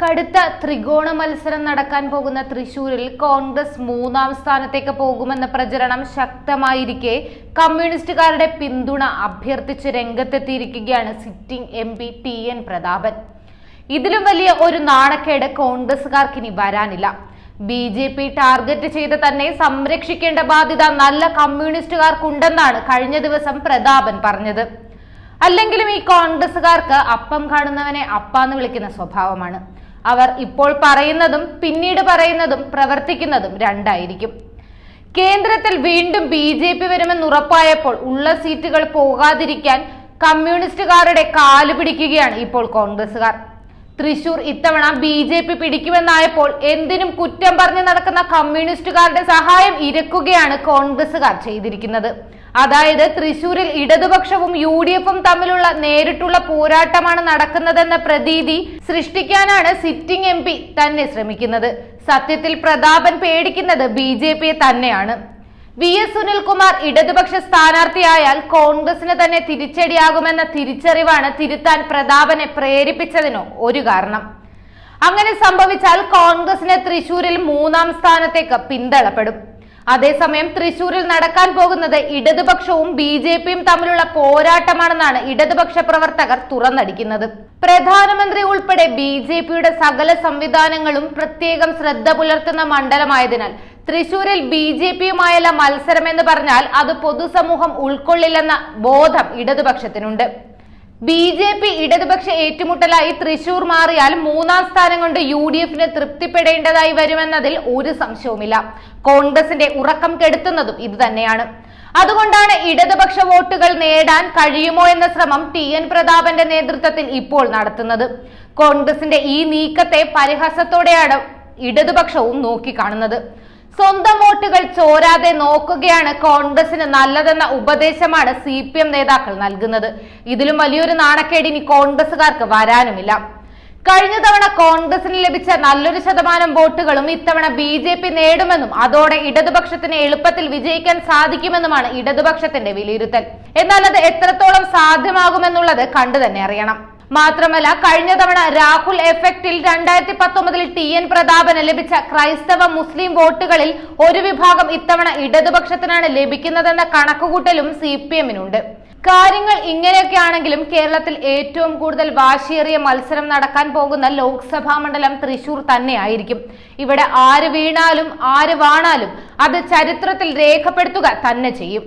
കടുത്ത ത്രികോണ മത്സരം നടക്കാൻ പോകുന്ന തൃശൂരിൽ കോൺഗ്രസ് മൂന്നാം സ്ഥാനത്തേക്ക് പോകുമെന്ന പ്രചരണം ശക്തമായിരിക്കെ കമ്മ്യൂണിസ്റ്റുകാരുടെ പിന്തുണ അഭ്യർത്ഥിച്ച് രംഗത്തെത്തിയിരിക്കുകയാണ് sitting M P T N Prathapan. ഇതിലും വലിയ ഒരു നാണക്കേട് കോൺഗ്രസുകാർക്കിനി വരാനില്ല. ബി ജെ പി ടാർഗറ്റ് ചെയ്ത് തന്നെ സംരക്ഷിക്കേണ്ട ബാധ്യത നല്ല കമ്മ്യൂണിസ്റ്റുകാർക്കുണ്ടെന്നാണ് കഴിഞ്ഞ ദിവസം പ്രതാപൻ പറഞ്ഞത്. അല്ലെങ്കിലും ഈ കോൺഗ്രസുകാർക്ക് അപ്പം കാണുന്നവനെ അപ്പാന്ന് വിളിക്കുന്ന സ്വഭാവമാണ്. അവർ ഇപ്പോൾ പറയുന്നതും പിന്നീട് പറയുന്നതും പ്രവർത്തിക്കുന്നതും രണ്ടായിരിക്കും. കേന്ദ്രത്തിൽ വീണ്ടും ബി ജെ പി വരുമെന്ന് ഉറപ്പായപ്പോൾ ഉള്ള സീറ്റുകൾ പോകാതിരിക്കാൻ കമ്മ്യൂണിസ്റ്റുകാരുടെ കാൽ പിടിക്കുകയാണ് ഇപ്പോൾ കോൺഗ്രസുകാർ തൃശൂർ ഇത്തവണ ബി ജെ പി പിടിക്കുമെന്നായപ്പോൾ എന്തിനും കുറ്റം പറഞ്ഞു നടക്കുന്ന കമ്മ്യൂണിസ്റ്റുകാരുടെ സഹായം ഇരക്കുകയാണ് കോൺഗ്രസുകാർ ചെയ്തിരിക്കുന്നത്. അതായത് തൃശൂരിൽ ഇടതുപക്ഷവും യു ഡി എഫും തമ്മിലുള്ള നേരിട്ടുള്ള പോരാട്ടമാണ് നടക്കുന്നതെന്ന പ്രതീതി സൃഷ്ടിക്കാനാണ് സിറ്റിംഗ് എം പി തന്നെ ശ്രമിക്കുന്നത്. സത്യത്തിൽ പ്രതാപൻ പേടിക്കുന്നത് ബി ജെ പിയെ തന്നെയാണ്. വി എസ് സുനിൽകുമാർ ഇടതുപക്ഷ സ്ഥാനാർത്ഥിയായാൽ കോൺഗ്രസിന് തന്നെ തിരിച്ചടിയാകുമെന്ന തിരിച്ചറിവാണ് തിരുത്താൻ പ്രതാപനെ പ്രേരിപ്പിച്ചതിനോ ഒരു കാരണം. അങ്ങനെ സംഭവിച്ചാൽ കോൺഗ്രസിന് തൃശൂരിൽ മൂന്നാം സ്ഥാനത്തേക്ക് പിന്തള്ളപ്പെടും. അതേസമയം തൃശൂരിൽ നടക്കാൻ പോകുന്നത് ഇടതുപക്ഷവും ബി ജെ പിയും തമ്മിലുള്ള പോരാട്ടമാണെന്നാണ് ഇടതുപക്ഷ പ്രവർത്തകർ തുറന്നടിക്കുന്നത്. പ്രധാനമന്ത്രി ഉൾപ്പെടെ ബി ജെ പിയുടെ സകല സംവിധാനങ്ങളും പ്രത്യേകം ശ്രദ്ധ പുലർത്തുന്ന മണ്ഡലമായതിനാൽ തൃശൂരിൽ ബി ജെ പിയുമായുള്ള മത്സരം എന്ന് പറഞ്ഞാൽ അത് പൊതുസമൂഹം ഉൾക്കൊള്ളില്ലെന്ന ബോധം ഇടതുപക്ഷത്തിനുണ്ട്. ബി ജെ പി ഇടതുപക്ഷ ഏറ്റുമുട്ടലായി തൃശൂർ മാറിയാൽ മൂന്നാം സ്ഥാനം കൊണ്ട് യു ഡി എഫിന് തൃപ്തിപ്പെടേണ്ടതായി വരുമെന്നതിൽ ഒരു സംശയവുമില്ല. കോൺഗ്രസിന്റെ ഉറക്കം കെടുത്തുന്നതും ഇത് തന്നെയാണ് അതുകൊണ്ടാണ് ഇടതുപക്ഷ വോട്ടുകൾ നേടാൻ കഴിയുമോ എന്ന ശ്രമം ടി എൻ പ്രതാപന്റെ നേതൃത്വത്തിൽ ഇപ്പോൾ നടത്തുന്നത്. കോൺഗ്രസിന്റെ ഈ നീക്കത്തെ പരിഹാസത്തോടെയാണ് ഇടതുപക്ഷവും നോക്കിക്കാണുന്നത്. സ്വന്തം വോട്ടുകൾ ചോരാതെ നോക്കുകയാണ് കോൺഗ്രസിന് നല്ലതെന്ന ഉപദേശമാണ് സി പി എം നേതാക്കൾ നൽകുന്നത്. ഇതിലും വലിയൊരു നാണക്കേട് ഇനി കോൺഗ്രസുകാർക്ക് വരാനുമില്ല. കഴിഞ്ഞ തവണ കോൺഗ്രസിന് ലഭിച്ച നല്ലൊരു ശതമാനം വോട്ടുകളും ഇത്തവണ ബി ജെ പി നേടുമെന്നും അതോടെ ഇടതുപക്ഷത്തിന് എളുപ്പത്തിൽ വിജയിക്കാൻ സാധിക്കുമെന്നുമാണ് ഇടതുപക്ഷത്തിന്റെ വിലയിരുത്തൽ. എന്നാൽ അത് എത്രത്തോളം സാധ്യമാകുമെന്നുള്ളത് കണ്ടു തന്നെ അറിയണം. മാത്രമല്ല കഴിഞ്ഞ തവണ രാഹുൽ എഫക്റ്റിൽ രണ്ടായിരത്തി പത്തൊമ്പതിൽ ടി എൻ പ്രതാപന് ലഭിച്ച ക്രൈസ്തവ മുസ്ലിം വോട്ടുകളിൽ ഒരു വിഭാഗം ഇത്തവണ ഇടതുപക്ഷത്തിനാണ് ലഭിക്കുന്നതെന്ന കണക്കുകൂട്ടലും സി പി എമ്മിനുണ്ട് കാര്യങ്ങൾ ഇങ്ങനെയൊക്കെയാണെങ്കിലും കേരളത്തിൽ ഏറ്റവും കൂടുതൽ വാശിയേറിയ മത്സരം നടക്കാൻ പോകുന്ന ലോക്സഭാ മണ്ഡലം തൃശൂർ തന്നെയായിരിക്കും. ഇവിടെ ആര് വീണാലും ആര് വാണാലും അത് ചരിത്രത്തിൽ രേഖപ്പെടുത്തുക തന്നെ ചെയ്യും.